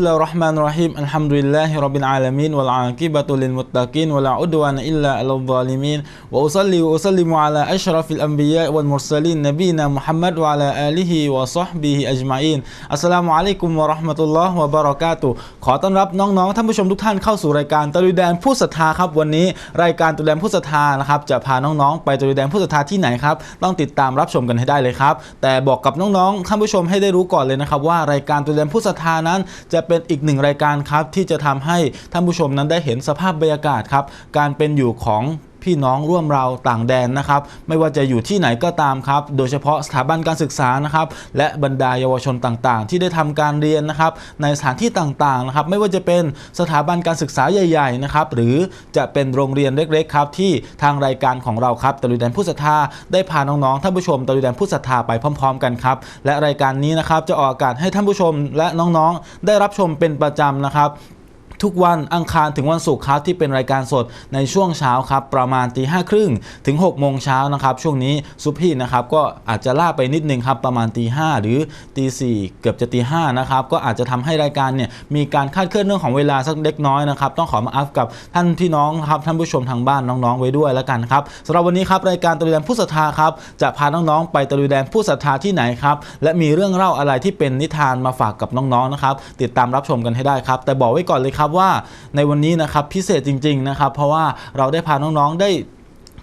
بسم الله الرحمن الرحيم الحمد لله رب العالمين والعاقبة للمتقين ولا عدوان إلا على الظالمين وأصلي وأسلم على أشرف الأنبياء والمرسلين نبينا محمد وعلى آله وصحبه أجمعين السلام عليكم ورحمة الله وبركاته ขอต้อนรับน้องๆท่านผู้ชมทุกท่านเข้าสู่รายการตะลุยแดนผู้ศรัทธาครับวันนี้ รายการตะลุยแดนผู้ศรัทธานะครับจะพาน้องๆไปตะลุยแดนผู้ศรัทธาที่ไหนครับต้องติดตามรับชมกันให้ได้เลยครับแต่บอกกับน้องๆท่านผู้ชมให้ได้รู้ก่อนเลยนะครับว่ารายการตะลุยแดนผู้ศรัทธานั้นจะเป็นอีกหนึ่งรายการครับที่จะทำให้ท่านผู้ชมนั้นได้เห็นสภาพบรรยากาศครับการเป็นอยู่ของ พี่น้องร่วมเราต่างแดนนะครับ ไม่ว่าจะอยู่ที่ไหนก็ตามครับ โดยเฉพาะสถาบันการศึกษานะครับ และบรรดาเยาวชนต่างๆ ที่ได้ทำการเรียนนะครับ ในสถานที่ต่างๆนะครับ ไม่ว่าจะเป็นสถาบันการศึกษาใหญ่ ๆ นะครับ หรือจะเป็นโรงเรียนเล็กๆครับที่ทางรายการของเราครับตะลุยแดนผู้ศรัทธาได้พาน้องๆท่านผู้ชมตะลุยแดนผู้ศรัทธาไปพร้อม ๆ กันครับ และรายการนี้นะครับจะออกอากาศให้ท่านผู้ชมและน้องๆ ได้รับชมเป็นประจำนะครับ ทุกวันอังคารถึงวันศุกร์ครับที่เป็นรายการสดในช่วงเช้าครับประมาณตีห้าครึ่งถึง6กโมงเช้านะครับช่วงนี้ซุปพี่นะครับก็อาจจะล่าไปนิดนึงครับประมาณตีห้าหรือตีสี่เกือบจะตีห้านะครับก็อาจจะทำให้รายการเนี่ยมีการคาดเคลื่อนเรื่องของเวลาสักเล็กน้อยนะครับต้องขอมาอัพกับท่านพี่น้องครับท่านผู้ชมทางบ้านน้องๆไว้ด้วยแล้วกันครับสำหรับวันนี้ครับรายการตะลุยแดนผู้ศรัทธาครับจะพาน้องๆไปตะลุยแดนผู้ศรัทธาที่ไหนครับและมีเรื่องเล่าอะไรที่เป็นนิทานมาฝากกับน้องๆนะครับติดตามรับชมกันให้ได้ครับแต่บอกไว้ก่อนเลยครับว่าในวันนี้นะครับพิเศษจริงๆนะครับเพราะว่าเราได้พาน้องๆได้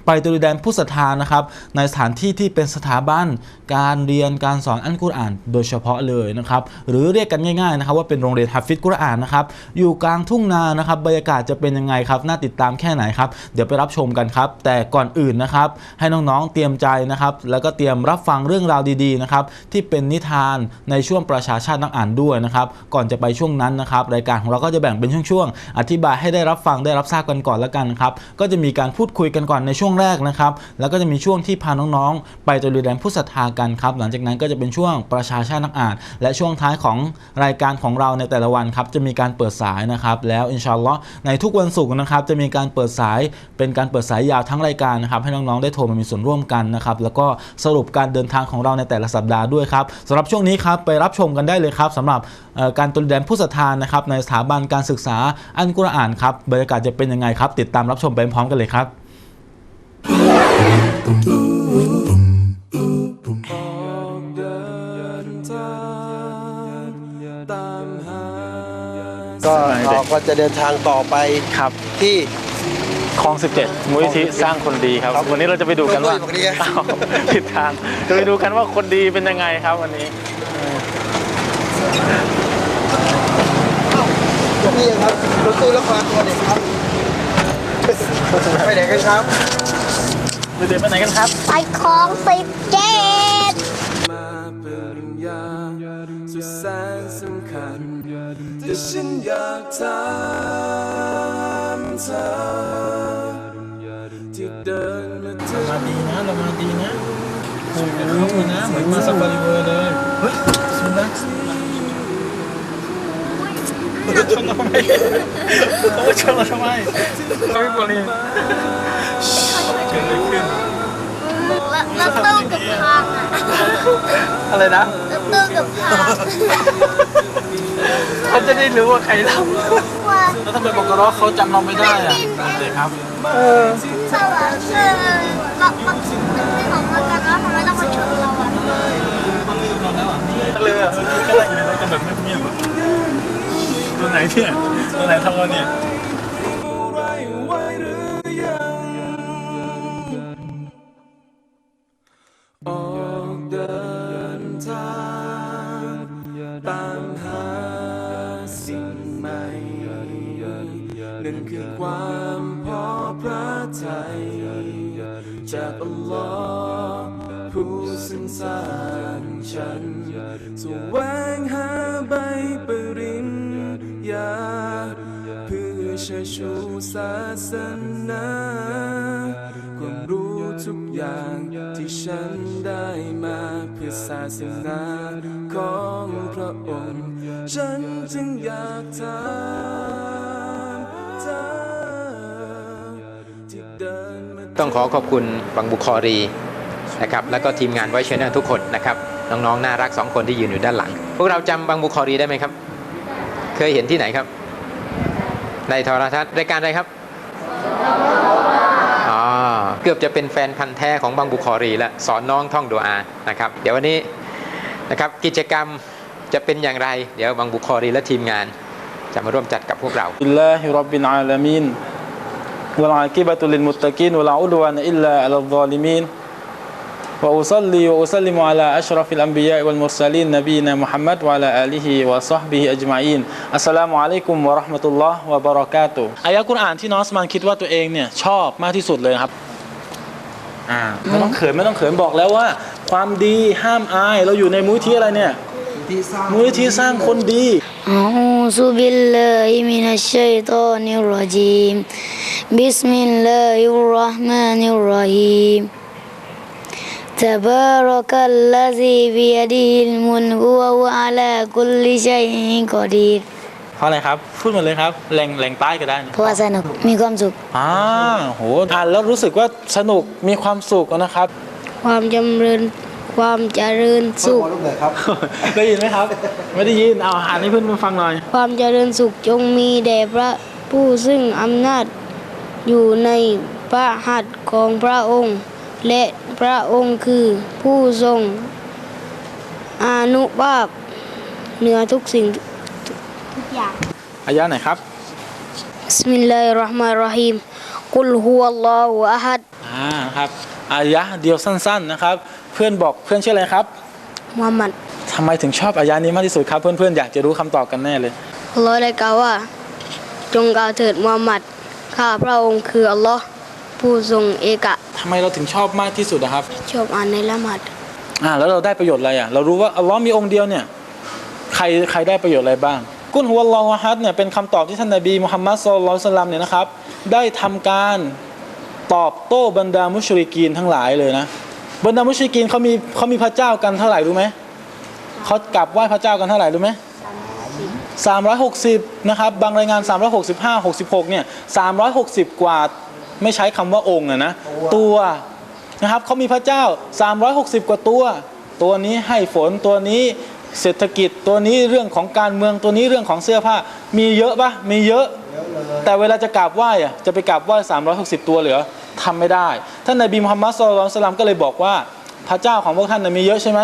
ไปตุลแดนผู้ศรัทธานะครับในสถานที่ที่เป็นสถาบันการเรียนการสอนอัลกุรอาน โดยเฉพาะเลยนะครับหรือเรียกกันง่ายๆนะครับว่าเป็นโรงเรียนฮัฟฟิดกุรอานนะครับอยู่กลางทุ่งนานะครับบรรยากาศจะเป็นยังไงครับน่าติดตามแค่ไหนครับเดี๋ยวไปรับชมกันครับ แต่ก่อนอื่นนะครับให้น้องๆเตรียมใจนะครับแล้วก็เตรียมรับฟังเรื่องราวดีๆนะครับที่เป็นนิทานในช่วงประชาชาตินักอ่านด้วยนะครับก่อนจะไปช่วงนั้นนะครับรายการของเราก็จะแบ่งเป็นช่วงๆอธิบายให้ได้รับฟังได้รับทราบกันก่อนแล้วกันครับก็จะมีการพูดคุยกันก่อนในช่วงแรกนะครับ แล้วก็จะมีช่วงที่พาน้องๆ ไปตะลุยแดนผู้ศรัทธากันครับ หลังจากนั้นก็จะเป็นช่วงประชาชาตินักอ่านและช่วงท้ายของรายการของเราในแต่ละวันครับจะมีการเปิดสายนะครับแล้วอินชาอัลลอฮ์ในทุกวันศุกร์นะครับจะมีการเปิดสายเป็นการเปิดสายยาวทั้งรายการนะครับให้น้องๆได้โทรมามีส่วนร่วมกันนะครับแล้วก็สรุปการเดินทางของเราในแต่ละสัปดาห์ด้วยครับสำหรับช่วงนี้ครับไปรับชมกันได้เลยครับสำหรับการตะลุยแดนผู้ศรัทธานะครับในสถาบันการศึกษาอันกุรอานครับบรรยากาศจะเป็นยังไงครับ ติดตามรับชมไปพร้อมกันเลยครับ ก็เราก็จะเดินทางต่อไปครับที่คลอง 17 มูลนิธิสร้างคนดีครับครับวันนี้เราจะไปดูกันว่าเฮ้ยบอกดิอ้าวผิดทางจะไปดูกันว่าคนดีเป็นยังไงครับวันนี้นี่ครับรถตู้ละครตัวเด็กครับไปไหนกันครับ เดินไปไหนกันครับไปคลองสิบเจ็ดมาปริญญาสุดแสนสำคัญแต่ฉันอยากถามเธอที่เดินมาถึงมาดีนะเรามาดีนะโอ้โหนะเหมือนมาซาฟารีเวอร์เลยเฮ้ยสุนัขชนเราทำไมโอ้ชนเราทำไมเราไม่บริเกิดอะไรขึ้น แล้วตู้กับพังอะอะไรนะแล้วตู้กับพังเขาจะได้รู้ว่าใครทำว่าแล้วทำไมบอกกระรอกเขาจำเราไม่ได้อะเด็กครับสว่างเออเราเราไม่ของมากันแล้วทำไมต้องมาชนเราอะเลยอะ ก็อะไรอยู่ในรถกันแบบเงียบๆอะตัวไหนเนี่ยตัวไหนทำเราเนี่ย ลอผู้สร้างสรรฉันแสวงหาใบปริญญาเพื่อเชิดชูศาสนาความรู้ทุกอย่างที่ฉันได้มาเพื่อศาสนาของพระองค์ ฉันจึงอยากถา ต้องขอขอบคุณบังบุคอรีนะครับแล้วก็ทีมงานไวเชนเนอร์ทุกคนนะครับน้องๆน่ารักสองคนที่ยืนอยู่ด้านหลัง พวกเราจำบังบุคอรีได้ไหมครับ เคยเห็นที่ไหนครับ ในโทรทัศน์รายการอะไรครับอ๋อเกือบจะเป็นแฟนพันธ์แท้ของบังบุคอรีแล้วสอนน้องท่องดูอานะครับเดี๋ยววันนี้นะครับกิจกรรมจะเป็นอย่างไร เดี๋ยวบังบุคอรีและทีมงาน จะมาร่วมจัดกับพวกเราอิลลาฮิรับินอาลามีน والعاقبة للمتقين ولا عدوان إلا على الظالمين وأصلي وأسلم على أشرف الأنبياء والمرسلين نبينا محمد وعلى آله وصحبه أجمعين السلام عليكم ورحمة الله وبركاته อายะกุรอานที่น้องอสมานคิดว่าตัวเองเนี่ยชอบมากที่สุดเลยครับอ่าไม่ต้องเขินไม่ต้องเขินบอกแล้วว่า ความดีห้ามอายเราอยู่ในมุ้ยที่อะไรเนี่ย มุ้ยที่สร้างคนดี أعوذ بالله من الشيطان الرجيم بسم الله الرحمن الرحيم تبارك الذي بيده الملك وهو على كل شيء قدير เพราะอะไรครับ พูดมาเลยครับ แหล่งแหล่งใต้ก็ได้นะ เพราะว่าสนุกมีความสุข อ่าโหอ่านแล้วรู้สึกว่าสนุกมีความสุขนะครับ ความจำเริญ ความเจริญสุข ลูกเลยครับ ได้ยินไหมครับ ไม่ได้ยิน เอาอ่านให้เพื่อนมาฟังหน่อย ความเจริญสุขจงมีแด่พระผู้ซึ่งอำนาจอยู่ในพระหัตถ์ของพระองค์ และพระองค์คือผู้ทรงอานุภาพเหนือทุกสิ่งทุกอย่าง อายะไหนครับบิสมิลลาฮิรเราะห์มานิรเราะฮีมกุลฮุวัลลอฮุอะฮัดอ่าครับ อายะเดียวสั้น ๆนะครับ เพื่อนบอกเพื่อนชื่ออะไรครับมุฮัมมัดทำไมถึงชอบอายะนี้มากที่สุดครับ เพื่อนๆอยากจะรู้คำตอบกันแน่เลยอัลลอฮ์ได้กล่าวว่า จงกล่าวเถิดมุฮัมมัดข้าพระองค์คืออัลลอฮ์ผู้ทรงเอกะทำไมเราถึงชอบมากที่สุดนะครับชอบอ่านในละหมาดอ่าแล้วเราได้ประโยชน์อะไรอะเรารู้ว่าอัลลอฮ์มีองค์เดียวเนี่ยใครใครได้ประโยชน์อะไรบ้าง กุลฮุวัลลอฮุอะฮัดเนี่ยเป็นคำตอบที่ท่านนบีมุฮัมมัดสุลลัลลอฮุอะลัยฮิวะซัลลัมเนี่ยนะครับ ได้ทำการตอบโต้บรรดามุชริกีนทั้งหลายเลยนะ บรรดามุชริกีนเขามีเขามีพระเจ้ากันเท่าไหร่รู้ไหมเขากลับไหว้พระเจ้ากันเท่าไหร่รู้ไหม360นะครับบางรายงาน365 66เนี่ย360กสิบกว่าไม่ใช้คำว่าองค์อะนะตัวนะครับเขามีพระเจ้า 360 กว่าตัว ตัวนี้ให้ฝนตัวนี้เศรษฐกิจตัวนี้เรื่องของการเมืองตัวนี้เรื่องของเสื้อผ้า มีเยอะปะมีเยอะ แต่เวลาจะกราบไหว้อะจะไปกราบไหว้360 ตัวเหลือ ทำไม่ได้ ท่านนบีมุฮัมมัดสุลลัลสลามก็เลยบอกว่า พระเจ้าของพวกท่านน่ะมีเยอะใช่ไหม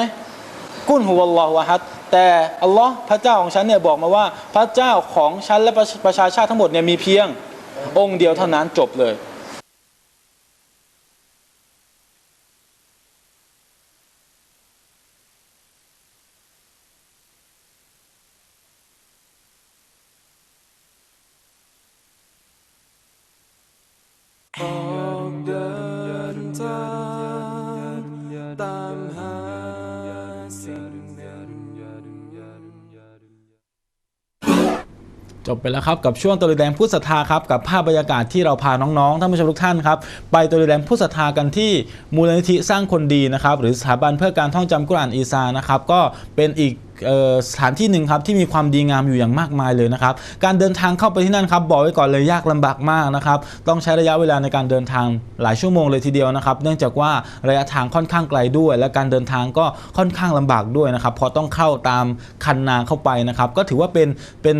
กุนฮุวัลลอฮฺวะฮัดแต่อัลลอฮ์พระเจ้าของฉันเนี่ยบอกมาว่า พระเจ้าของฉันและประประชาชาติทั้งหมดเนี่ยมีเพียงองค์เดียวเท่านั้นจบเลย จบไปแล้วครับกับช่วงตัวแดงผู้ศรัทธาครับกับภาพบรรยากาศที่เราพาน้องๆท่านผู้ชมทุกท่านครับไปตัวแดงผู้ศรัทธากันที่มูลนิธิสร้างคนดีนะครับหรือสถาบันเพื่อการท่องจำกุรอานอีซานะครับก็เป็นอีกสถานที่หนึ่งครับที่มีความดีงามอยู่อย่างมากมายเลยนะครับการเดินทางเข้าไปที่นั่นครับบอกไว้ก่อนเลยยากลำบากมากนะครับต้องใช้ระยะเวลาในการเดินทางหลายชั่วโมงเลยทีเดียวนะครับ เนื่องจากว่าระยะทางค่อนข้างไกลด้วย และการเดินทางก็ค่อนข้างลำบากด้วยนะครับเพราะต้องเข้าตามคันนาเข้าไปนะครับก็ถือว่าเป็นเป็น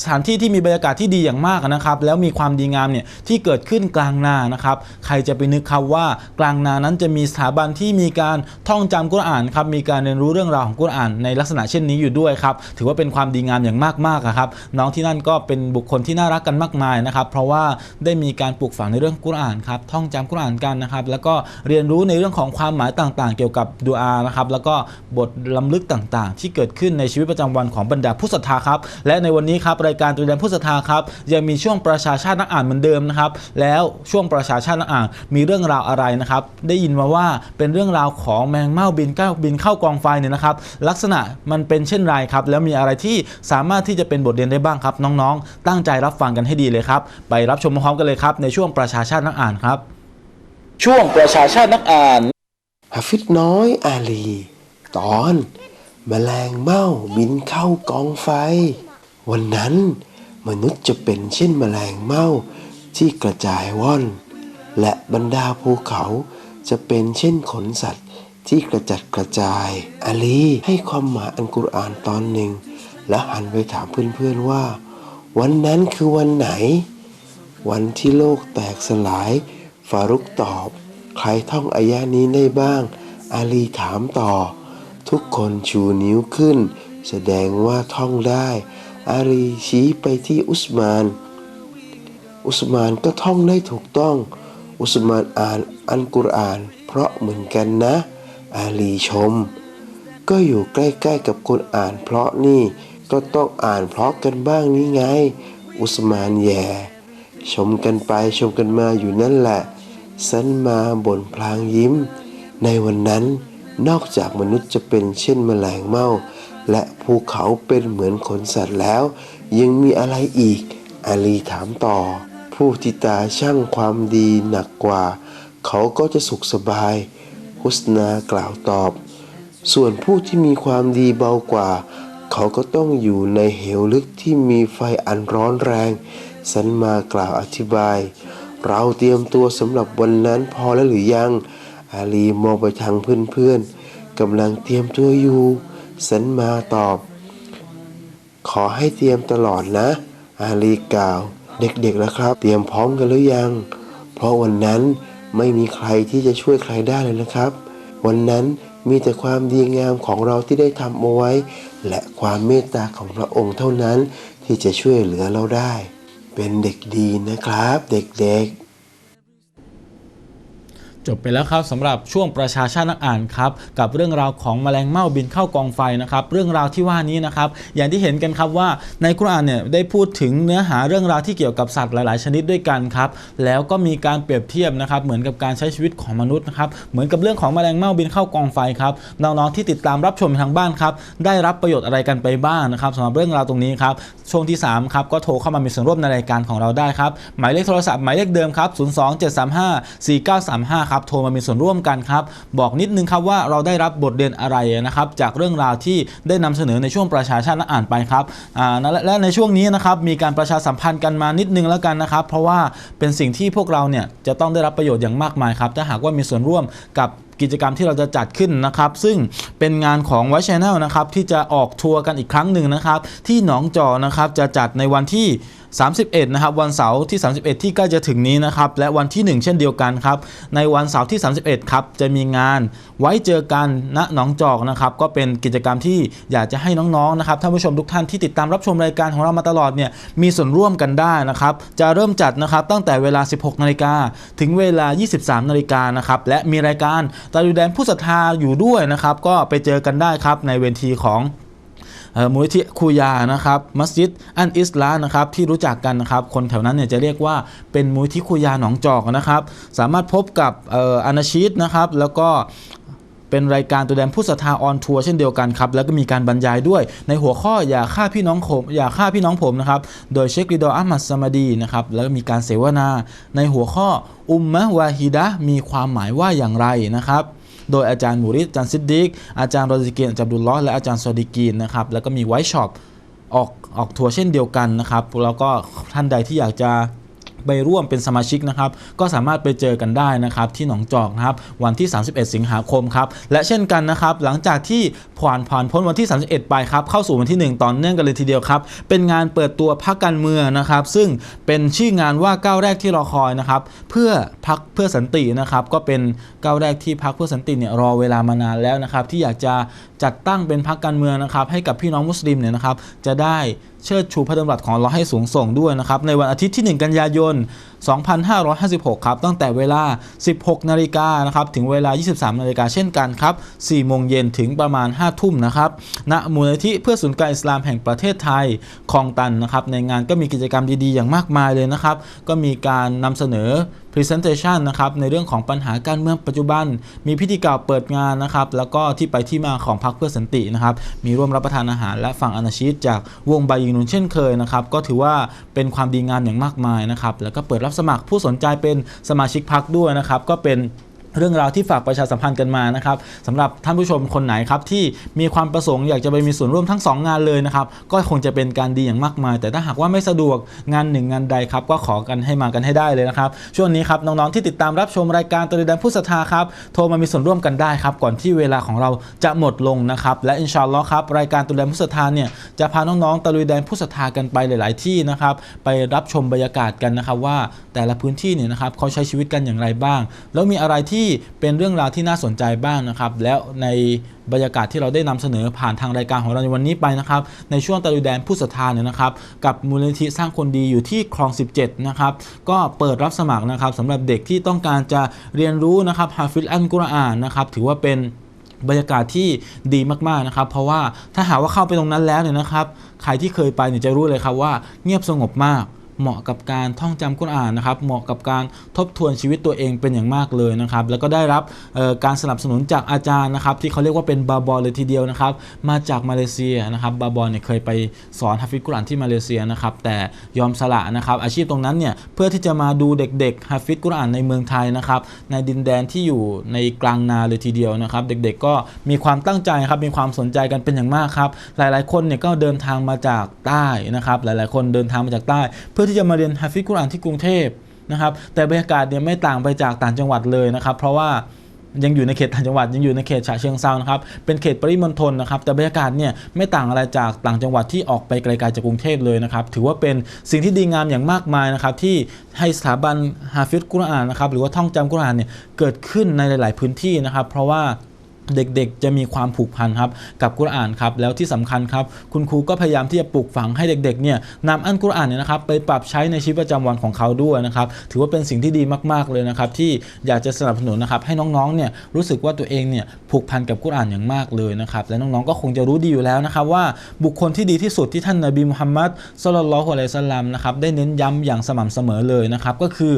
สถานที่ที่มีบรรยากาศที่ดีอย่างมากนะครับ แล้วมีความดีงามเนี่ยที่เกิดขึ้นกลางนานะครับ ใครจะไปนึกครับว่ากลางนานั้นจะมีสถาบันที่มีการท่องจำกุรอานครับมีการเรียนรู้เรื่องราวของกุรอาน ในลักษณะเช่นนี้อยู่ด้วยครับถือว่าเป็นความดีงามอย่างมากๆครับน้องที่นั่นก็เป็นบุคคลที่น่ารักกันมากมายนะครับ เพราะว่าได้มีการปลูกฝังในเรื่องกุรอานครับท่องจำกุรอานกันนะครับ แล้วก็เรียนรู้ในเรื่องของความหมายต่างๆ เกี่ยวกับดูอานะครับแล้วก็บทล้ำลึกต่างๆ ที่เกิดขึ้นในชีวิตประจำวันของบรรดาผู้ศรัทธาครับและในวันนี้ครับรายการตัวแทนผู้ศรัทธาครับยังมีช่วงประชาชาตินักอ่านเหมือนเดิมนะครับแล้วช่วงประชาชาตินักอ่านมีเรื่องราวอะไรนะครับได้ยินมาว่าเป็นเรื่องราวของแมงเม่าบินก้าบินเข้ากองไฟเนี่ยนะครับลักษณะมันเป็นเช่นไรครับแล้วมีอะไรที่สามารถที่จะเป็นบทเรียนได้บ้างครับ น้องๆ ตั้งใจรับฟังกันให้ดีเลยครับ ไปรับชมพร้อมๆกันเลยครับในช่วงประชาชาตินักอ่านครับ ช่วงประชาชาตินักอ่านฮาฟิดน้อยอาลี ตอน แมลงเม่าบินเข้ากองไฟ วันนั้นมนุษย์จะเป็นเช่นแมลงเม่าที่กระจายว่อน และบรรดาภูเขาจะเป็นเช่นขนสัตว์ที่กระจัดกระจายอาลีให้ความหมายอันกุรอานตอนหนึ่ง แล้วหันไปถามเพื่อนๆว่า วันนั้นคือวันไหน วันที่โลกแตกสลาย ฟารุกตอบ ใครท่องอายะนี้ได้บ้าง อาลีถามต่อ ทุกคนชูนิ้วขึ้น แสดงว่าท่องได้ อาลีชี้ไปที่อุสมาน อุสมานก็ท่องได้ถูกต้อง อุสมานอ่านอันกุรอาน เพราะเหมือนกันนะ อาลีชม ก็อยู่ใกล้ๆกับคนอ่านเพราะนี่ก็ต้องอ่านเพราะกันบ้างนี่ไง อุสมานแย่ ชมกันไปชมกันมาอยู่นั่นแหละสันมาบ่นพลางยิ้ม ในวันนั้นนอกจากมนุษย์จะเป็นเช่นแมลงเม่า และภูเขาเป็นเหมือนขนสัตว์แล้ว ยังมีอะไรอีก อาลีถามต่อ ผู้ที่ตาช่างความดีหนักกว่า เขาก็จะสุขสบาย ฮุสนากล่าวตอบ ส่วนผู้ที่มีความดีเบากว่า เขาก็ต้องอยู่ในเหวลึกที่มีไฟอันร้อนแรง สันมากล่าวอธิบาย เราเตรียมตัวสำหรับวันนั้นพอแล้วหรือยัง อาลีมองไปทางเพื่อนๆกำลังเตรียมตัวอยู่ สันมาตอบ ขอให้เตรียมตลอดนะ อาลีกล่าว เด็กๆนะครับ เตรียมพร้อมกันหรือยัง เพราะวันนั้นไม่มีใครที่จะช่วยใครได้เลยนะครับ วันนั้นมีแต่ความดีงามของเราที่ได้ทำเอาไว้ และความเมตตาของพระองค์เท่านั้นที่จะช่วยเหลือเราได้ เป็นเด็กดีนะครับ เด็กๆ จบไปแล้วครับสำหรับช่วงประชาชาตินักอ่านครับกับเรื่องราวของแมลงเม่าบินเข้ากองไฟนะครับเรื่องราวที่ว่านี้นะครับอย่างที่เห็นกันครับว่าในคุรานเนี่ยได้พูดถึงเนื้อหาเรื่องราวที่เกี่ยวกับสัตว์หลาย ๆ ชนิดด้วยกันครับแล้วก็มีการเปรียบเทียบนะครับเหมือนกับการใช้ชีวิตของมนุษย์นะครับเหมือนกับเรื่องของแมลงเม่าบินเข้ากองไฟครับน้อง ๆ ที่ติดตามรับชมทางบ้านครับได้รับประโยชน์อะไรกันไปบ้างนะครับสำหรับเรื่องราวตรงนี้ครับช่วงที่3ครับก็โทรเข้ามามีส่วนร่วมในรายการของเราได้ครับหมายเลขโทรศัพท์หมายเลขเดิมครับ027354935ครับโทรมามีส่วนร่วมกันครับบอกนิดนึงครับว่าเราได้รับบทเรียนอะไรนะครับจากเรื่องราวที่ได้นำเสนอในช่วงประชาชาตินักอ่านไปครับและในช่วงนี้นะครับมีการประชาสัมพันธ์กันมานิดนึงแล้วกันนะครับ เพราะว่าเป็นสิ่งที่พวกเราเนี่ยจะต้องได้รับประโยชน์อย่างมากมายครับถ้าหากว่ามีส่วนร่วมกับกิจกรรมที่เราจะจัดขึ้นนะครับ ซึ่งเป็นงานของไวชแนลนะครับที่จะออกทัวร์กันอีกครั้งหนึ่งนะครับ ที่หนองจอนะครับจะจัดในวันที่ 31 นะครับ วันเสาร์ที่ 31 ที่ใกล้จะถึงนี้นะครับ และวันที่ 1 เช่นเดียวกันครับ ในวันเสาร์ที่ 31 ครับ จะมีงานไว้เจอกันณหนองจอกนะครับ ก็เป็นกิจกรรมที่อยากจะให้น้องๆนะครับท่านผู้ชมทุกท่านที่ติดตามรับชมรายการของเรามาตลอดเนี่ยมีส่วนร่วมกันได้นะครับ จะเริ่มจัดนะครับตั้งแต่เวลา 16 นาฬิกาถึงเวลา 23 นาฬิกานะครับ และมีรายการตาดูแดนผู้ศรัทธาอยู่ด้วยนะครับ ก็ไปเจอกันได้ครับในเวทีของ มูลนิธิคูยานะครับมัสยิดอันอิสลานะครับที่รู้จักกันนะครับคนแถวนั้นเนี่ยจะเรียกว่าเป็นมูลนิธิคูยาหนองจอกนะครับ สามารถพบกับอออานาชีตนะครับแล้วก็เป็นรายการตัวแดนผู้ศรัทธาออนทัวร์เช่นเดียวกันครับ แล้วก็มีการบรรยายด้วยในหัวข้ออย่าฆ่าพี่น้องผมอย่าฆ่าพี่น้องผมนะครับ โดยเชคริดออัลมัดซามาดีนะครับ แล้วก็มีการเสวนาในหัวข้ออุมมะวาฮิดะมีความหมายว่าอย่างไรนะครับ โดยอาจารย์มูริสอาจารย์ซิดดิกอาจารย์โรซิกีนอาจารย์อับดุลล้อและอาจารย์ซอดิกีนนะครับแล้วก็มีไวท์ช็อปออกออกทัวร์เช่นเดียวกันนะครับแล้วก็ท่านใดที่อยากจะ ไปร่วมเป็นสมาชิกนะครับ ก็สามารถไปเจอกันได้นะครับที่หนองจอกนะครับวันที่ 31 สิงหาคมครับและเช่นกันนะครับ หลังจากที่ผ่านผ่านพ้นวันที่ 31 ไปครับเข้าสู่วันที่ 1ต่อเนื่องกันเลยทีเดียวครับ เป็นงานเปิดตัวพักการเมืองนะครับ ซึ่งเป็นชื่องานว่าก้าวแรกที่รอคอยนะครับ เพื่อพักเพื่อสันตินะครับ ก็เป็นก้าวแรกที่พักเพื่อสันติเนี่ยรอเวลามานานแล้วนะครับ ที่อยากจะจัดตั้งเป็นพักการเมืองนะครับ ให้กับพี่น้องมุสลิมเนี่ยนะครับ จะได้เชิดชูพระดำรัสของเราให้สูงส่งด้วยนะครับในวันอาทิตย์ที่ 1 กันยายน 2556 ครับ ตั้งแต่เวลา 16 นาฬิกานะครับ ถึงเวลา 23 นาฬิกาเช่นกันครับ 4 โมงเย็นถึงประมาณ 5 ทุ่มนะครับ ณ มูลนิธิเพื่อศูนย์การอิสลามแห่งประเทศไทยคลองตันนะครับ ในงานก็มีกิจกรรมดีๆ อย่างมากมายเลยนะครับ ก็มีการนำเสนอ Presentation นะครับ ในเรื่องของปัญหาการเมืองปัจจุบัน มีพิธีกล่าวเปิดงานนะครับ แล้วก็ที่ไปที่มาของพรรคเพื่อสันตินะครับ มีร่วมรับประทานอาหารและฟังอนาชีตจากวงบายิงนุนเช่นเคยนะครับ ก็ถือว่าเป็นความดีงามอย่างมากมายนะครับ แล้วก็เปิดรับสมัครผู้สนใจเป็นสมาชิกพรรคด้วยนะครับ ก็เป็น เรื่องราวที่ฝากประชาสัมพันธ์กันมานะครับสำหรับท่านผู้ชมคนไหนครับที่มีความประสงค์อยากจะไปมีส่วนร่วมทั้ง 2 งานเลยนะครับก็คงจะเป็นการดีอย่างมากมาย แต่ถ้าหากว่าไม่สะดวกงานหนึ่งงานใดครับก็ขอกันให้มากันให้ได้เลยนะครับช่วงนี้ครับน้องๆที่ติดตามรับชมรายการตะลุยแดนผู้ศรัทธาครับโทรมามีส่วนร่วมกันได้ครับก่อนที่เวลาของเราจะหมดลงนะครับและอินชาอัลลอฮ์ครับรายการตะลุยแดนผู้ศรัทธาเนี่ยจะพาน้องๆตะลุยแดนผู้ศรัทธากันไปหลาย ๆ ที่นะครับไปรับชมบรรยากาศกันนะครับว่าแต่ละพื้นที่เนี่ยนะครับเขาใช้ชีวิตกันอย่างไรบ้าง แล้วมีอะไรที่เป็นเรื่องราวที่น่าสนใจบ้างนะครับ แล้วในบรรยากาศที่เราได้นำเสนอผ่านทางรายการของเราในวันนี้ไปนะครับ ในช่วงตะลุยแดนผู้ศรัทธาเนี่ยนะครับ กับมูลนิธิสร้างคนดีอยู่ที่คลอง 17 นะครับ ก็เปิดรับสมัครนะครับสำหรับเด็กที่ต้องการจะเรียนรู้นะครับฮาฟิลอัลกุรอานนะครับ ถือว่าเป็นบรรยากาศที่ดีมากๆนะครับ เพราะว่าถ้าหากว่าเข้าไปตรงนั้นแล้วเนี่ยนะครับ ใครที่เคยไปเนี่ยจะรู้เลยครับว่าเงียบสงบมาก เหมาะกับการท่องจำกุรอานนะครับเหมาะกับการทบทวนชีวิตตัวเองเป็นอย่างมากเลยนะครับแล้วก็ได้รับการสนับสนุนจากอาจารย์นะครับที่เขาเรียกว่าเป็นบาบอเลยทีเดียวนะครับมาจากมาเลเซียนะครับบาบอเนี่ยเคยไปสอนฮาฟิซกุรอานที่มาเลเซียนะครับแต่ยอมสละนะครับอาชีพตรงนั้นเนี่ยเพื่อที่จะมาดูเด็กๆฮาฟิซกุรอานในเมืองไทยนะครับในดินแดนที่อยู่ในกลางนาเลยทีเดียวนะครับ เด็กๆก็มีความตั้งใจครับมีความสนใจกันเป็นอย่างมากครับหลายๆคนเนี่ยก็เดินทางมาจากใต้นะครับหลายๆ คนเดินทางมาจากใต้ เพื่อที่จะมาเรียนฮาฟิซกุรอานที่กรุงเทพนะครับ แต่บรรยากาศเนี่ยไม่ต่างไปจากต่างจังหวัดเลยนะครับ เพราะว่ายังอยู่ในเขตต่างจังหวัดยังอยู่ในเขตฉะเชิงเซานะครับเป็นเขตปริมณฑลนะครับแต่บรรยากาศเนี่ยไม่ต่างอะไรจากต่างจังหวัดที่ออกไปไกลๆจากกรุงเทพเลยนะครับถือว่าเป็นสิ่งที่ดีงามอย่างมากมายนะครับที่ให้สถาบันฮาฟิซกุรอานนะครับหรือว่าท่องจำกุรอานเนี่ยเกิดขึ้นในหลาย ๆ พื้นที่นะครับ เพราะว่า เด็กๆ จะมีความผูกพันครับกับกุรอานครับแล้วที่สำคัญครับคุณครูก็พยายามที่จะปลูกฝังให้เด็กๆเนี่ยนำอันกุรอานเนี่ยนะครับไปปรับใช้ในชีวิตประจำวันของเขาด้วยนะครับถือว่าเป็นสิ่งที่ดีมากๆเลยนะครับที่อยากจะสนับสนุนนะครับให้น้องๆเนี่ยรู้สึกว่าตัวเองเนี่ยผูกพันกับกุรอานอย่างมากเลยนะครับและน้องๆก็คงจะรู้ดีอยู่แล้วนะครับว่าบุคคลที่ดีที่สุดที่ท่านนบีมุฮัมมัดศ็อลลัลฮุอะลัยฮิวะซัลลัมนะครับได้เน้นย้ำอย่างสม่ำเสมอเลยนะครับก็คือ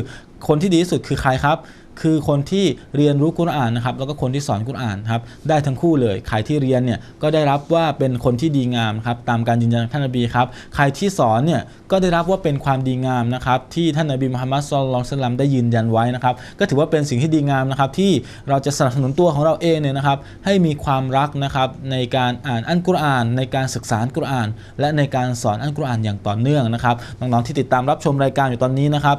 คนที่ดีที่สุดคือใครครับ คือคนที่เรียนรู้กุรอานนะครับแล้วก็คนที่สอนกุรอานครับได้ทั้งคู่เลย ใครที่เรียนเนี่ยก็ได้รับว่าเป็นคนที่ดีงามครับตามการยืนยันท่านนบีครับใครที่สอนเนี่ยก็ได้รับว่าเป็นความดีงามนะครับที่ท่านนบีมุฮัมมัดสุลลัลลอฮุอะลัยฮิวะซัลลัมได้ยืนยันไว้นะครับก็ถือว่าเป็นสิ่งที่ดีงามนะครับที่เราจะสนับสนุนตัวของเราเองเนี่ยนะครับให้มีความรักนะครับในการอ่านอัลกุรอาน ในการศึกษาอัลกุรอาน และในการสอนอัลกุรอานอย่างต่อเนื่องนะครับน้องๆที่ติดตามรับชมรายการอยู่ตอนนี้นะครับ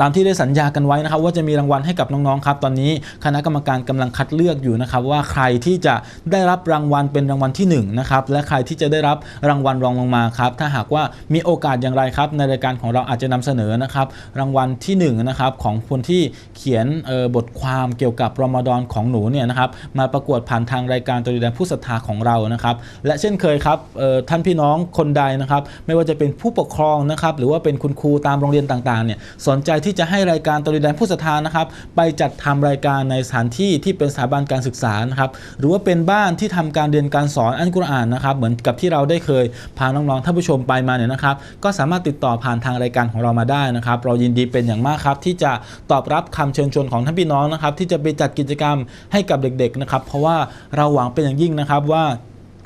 ตามที่ได้สัญญากันไว้นะครับว่าจะมีรางวัลให้กับน้องๆครับ ตอนนี้คณะกรรมการกำลังคัดเลือกอยู่นะครับว่าใครที่จะได้รับรางวัลเป็นรางวัลที่1นะครับและใครที่จะได้รับรางวัลรองลงมาครับถ้าหากว่ามีโอกาสอย่างไรครับในรายการของเราอาจจะนำเสนอนะครับรางวัลที่1นะครับของคนที่เขียนออบทความเกี่ยวกับรอมฎอนของหนูเนี่ยนะครับมาประกวดผ่านทางรายการตัวดแดนผู้ศรัทธาของเรานะครับ และเช่นเคยครับออท่านพี่น้องคนใดนะครับ ไม่ว่าจะเป็นผู้ปกครองนะครับหรือว่าเป็นคุณครูตามโรงเรียนต่างๆเนี่ยสนใจที่จะให้รายการตรีแดนผู้ศรัทธานะครับ ไปจัดทำรายการในสถานที่ที่เป็นสถาบันการศึกษานะครับ หรือว่าเป็นบ้านที่ทำการเรียนการสอนอัลกุรอานนะครับ เหมือนกับที่เราได้เคยพาน้องๆท่านผู้ชมไปมาเนี่ยนะครับ ก็สามารถติดต่อผ่านทางรายการของเรามาได้นะครับ เรายินดีเป็นอย่างมากครับที่จะตอบรับคำเชิญชวนของท่านพี่น้องนะครับ ที่จะไปจัดกิจกรรมให้กับเด็กๆนะครับ เพราะว่าเราหวังเป็นอย่างยิ่งนะครับว่า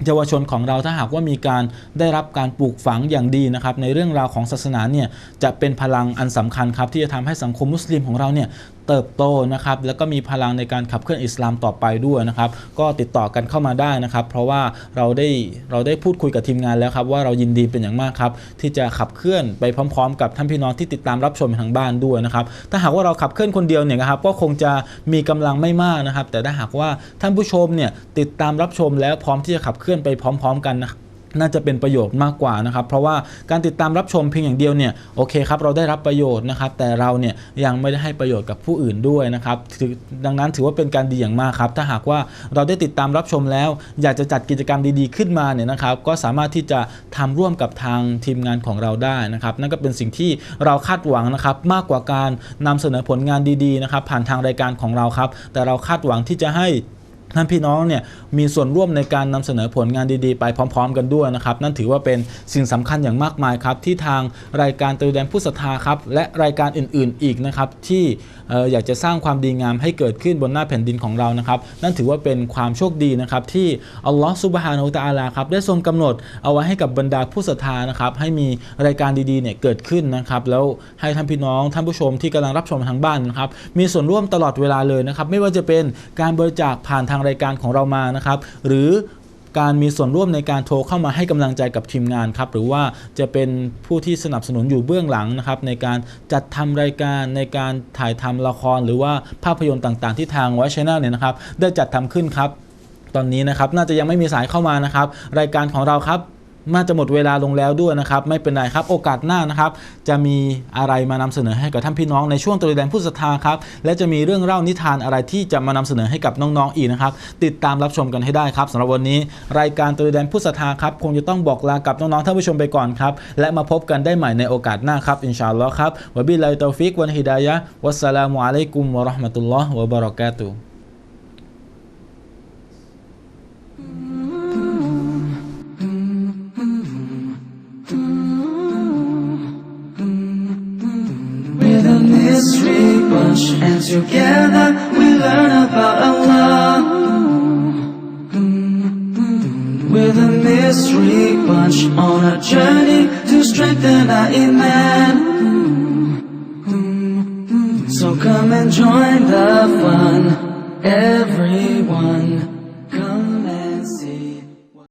เยาวชนของเราถ้าหากว่ามีการได้รับการปลูกฝังอย่างดีนะครับในเรื่องราวของศาสนาเนี่ยจะเป็นพลังอันสำคัญครับที่จะทำให้สังคมมุสลิมของเราเนี่ยเติบโตนะครับแล้วก็มีพลังในการขับเคลื่อนอิสลามต่อไปด้วยนะครับก็ติดต่อกันเข้ามาได้นะครับ เพราะว่าเราได้เราได้พูดคุยกับทีมงานแล้วครับว่าเรายินดีเป็นอย่างมากครับที่จะขับเคลื่อนไปพร้อม ๆ กับท่านพี่น้องที่ติดตามรับชมทางบ้านด้วยนะครับถ้าหากว่าเราขับเคลื่อนคนเดียวเนี่ยนะครับก็คงจะมีกำลังไม่มากนะครับ แต่ถ้าหากว่าท่านผู้ชมเนี่ยติดตามรับชมแล้วพร้อมที่จะขับเคลื่อนื่อนไปพร้อม ๆ กันนะน่าจะเป็นประโยชน์มากกว่านะครับ เพราะว่าการติดตามรับชมเพียงอย่างเดียวเนี่ยโอเคครับเราได้รับประโยชน์นะครับ แต่เราเนี่ยยังไม่ได้ให้ประโยชน์กับผู้อื่นด้วยนะครับดังนั้นถือว่าเป็นการดีอย่างมากครับ ถ้าหากว่าเราได้ติดตามรับชมแล้ว อยากจะจัดกิจกรรมดีๆขึ้นมาเนี่ยนะครับ ก็สามารถที่จะทำร่วมกับทางทีมงานของเราได้นะครับ นั่นก็เป็นสิ่งที่เราคาดหวังนะครับ มากกว่าการนำเสนอผลงานดีๆนะครับ ผ่านทางรายการของเราครับ แต่เราคาดหวังที่จะให้ ท่านพี่น้องเนี่ยมีส่วนร่วมในการนำเสนอผลงานดีๆ ไปพร้อม ๆ กันด้วยนะครับ นั่นถือว่าเป็นสิ่งสำคัญอย่างมากมายครับ ที่ทางรายการตะลุแดนผู้ศรัทธาครับ และรายการอื่นๆอีกนะครับ ที่ออยากจะสร้างความดีงามให้เกิดขึ้นบนหน้าแผ่นดินของเรานะครับ นั่นถือว่าเป็นความโชคดีนะครับ ที่อัลลอฮฺซุบฮานาอูตะอาลาครับได้ทรงกำหนดเอาไว้ให้กับบรรดาผู้ศรัทธานะครับให้มีรายการดีๆเนี่ยเกิดขึ้นนะครับแล้วให้ท่านพี่น้องท่านผู้ชมที่กำลังรับชมทางบ้านนะครับมีส่วนร่วมตลอดเวลาเลยนะครับไม่ว่าจะเป็นการบริจาคผ่านทางรายการของเรามานะครับ หรือการมีส่วนร่วมในการโทรเข้ามาให้กำลังใจกับทีมงานครับ หรือว่าจะเป็นผู้ที่สนับสนุนอยู่เบื้องหลังนะครับ ในการจัดทำรายการในการถ่ายทำละคร หรือว่าภาพยนตร์ต่าง ๆ ที่ทางไวชแนลเนี่ยนะครับ ได้จัดทำขึ้นครับ ตอนนี้นะครับ น่าจะยังไม่มีสายเข้ามานะครับ รายการของเราครับ น่าจะหมดเวลาลงแล้วด้วยนะครับ ไม่เป็นไรครับ โอกาสหน้านะครับ จะมีอะไรมานำเสนอให้กับท่านพี่น้องในช่วงตะลุยแดนผู้ศรัทธาครับ และจะมีเรื่องเล่านิทานอะไรที่จะมานำเสนอให้กับน้องๆอีกนะครับ ติดตามรับชมกันให้ได้ครับสำหรับวันนี้ รายการตะลุยแดนผู้ศรัทธาครับคงจะต้องบอกลากับน้องๆท่านผู้ชมไปก่อนครับ และมาพบกันได้ใหม่ในโอกาสหน้าครับอินชาอัลลอฮ์ครับวะบิลลาฮิตอฟิกวันฮิดายะวัสสลามุอะลัยกุมวะราะห์มะตุลลอฮ์วะบะเราะกาตุฮ์ bunch, and together we learn about Allah. We're the mystery bunch on a journey to strengthen our iman. So come and join the fun, everyone.